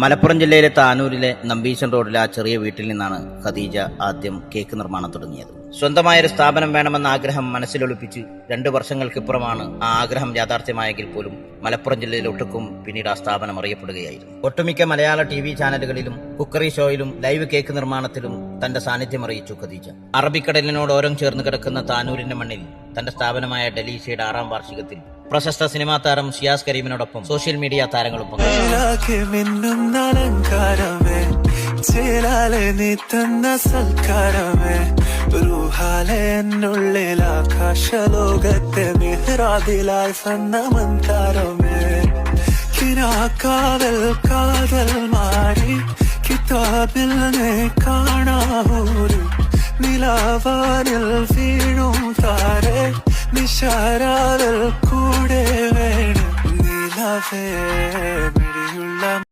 മലപ്പുറം ജില്ലയിലെ താനൂരിലെ നമ്പീശൻ റോഡിലെ ആ ചെറിയ വീട്ടിൽ നിന്നാണ് ഖദീജ ആദ്യം കേക്ക് നിർമ്മാണം തുടങ്ങിയത്. സ്വന്തമായൊരു സ്ഥാപനം വേണമെന്ന ആഗ്രഹം മനസ്സിലൊളിപ്പിച്ച് രണ്ടു വർഷങ്ങൾക്കിപ്പുറമാണ് ആ ആഗ്രഹം യാഥാർത്ഥ്യമായെങ്കിൽ പോലും മലപ്പുറം ജില്ലയിൽ ഒട്ടുക്കും പിന്നീട് ആ സ്ഥാപനം അറിയപ്പെടുകയായിരുന്നു. ഒട്ടുമിക്ക മലയാള ടി വി ചാനലുകളിലും കുക്കറി ഷോയിലും ലൈവ് കേക്ക് നിർമ്മാണത്തിലും തന്റെ സാന്നിധ്യം അറിയിച്ചു ഖദീജ. അറബിക്കടലിനോട് ഓരം ചേർന്ന് കിടക്കുന്ന താനൂരിന്റെ മണ്ണിൽ തന്റെ സ്ഥാപനമായ ഡെലീഷയുടെ ആറാം വാർഷികത്തിൽ പ്രശസ്ത സിനിമാ താരം ഷിയാസ് കരീമിനോടൊപ്പം സോഷ്യൽ മീഡിയ താരങ്ങളും ആകാശലോകത്തെ മിഹ്റാബിലായി സന്ന മന്താരമേ കിനാക്കാവൽ കാതൽ മാറി കിതാബിൽ കാണാവൂരി നിലാവാനിൽ വീണും താരെ നിശാരാവിൽ of it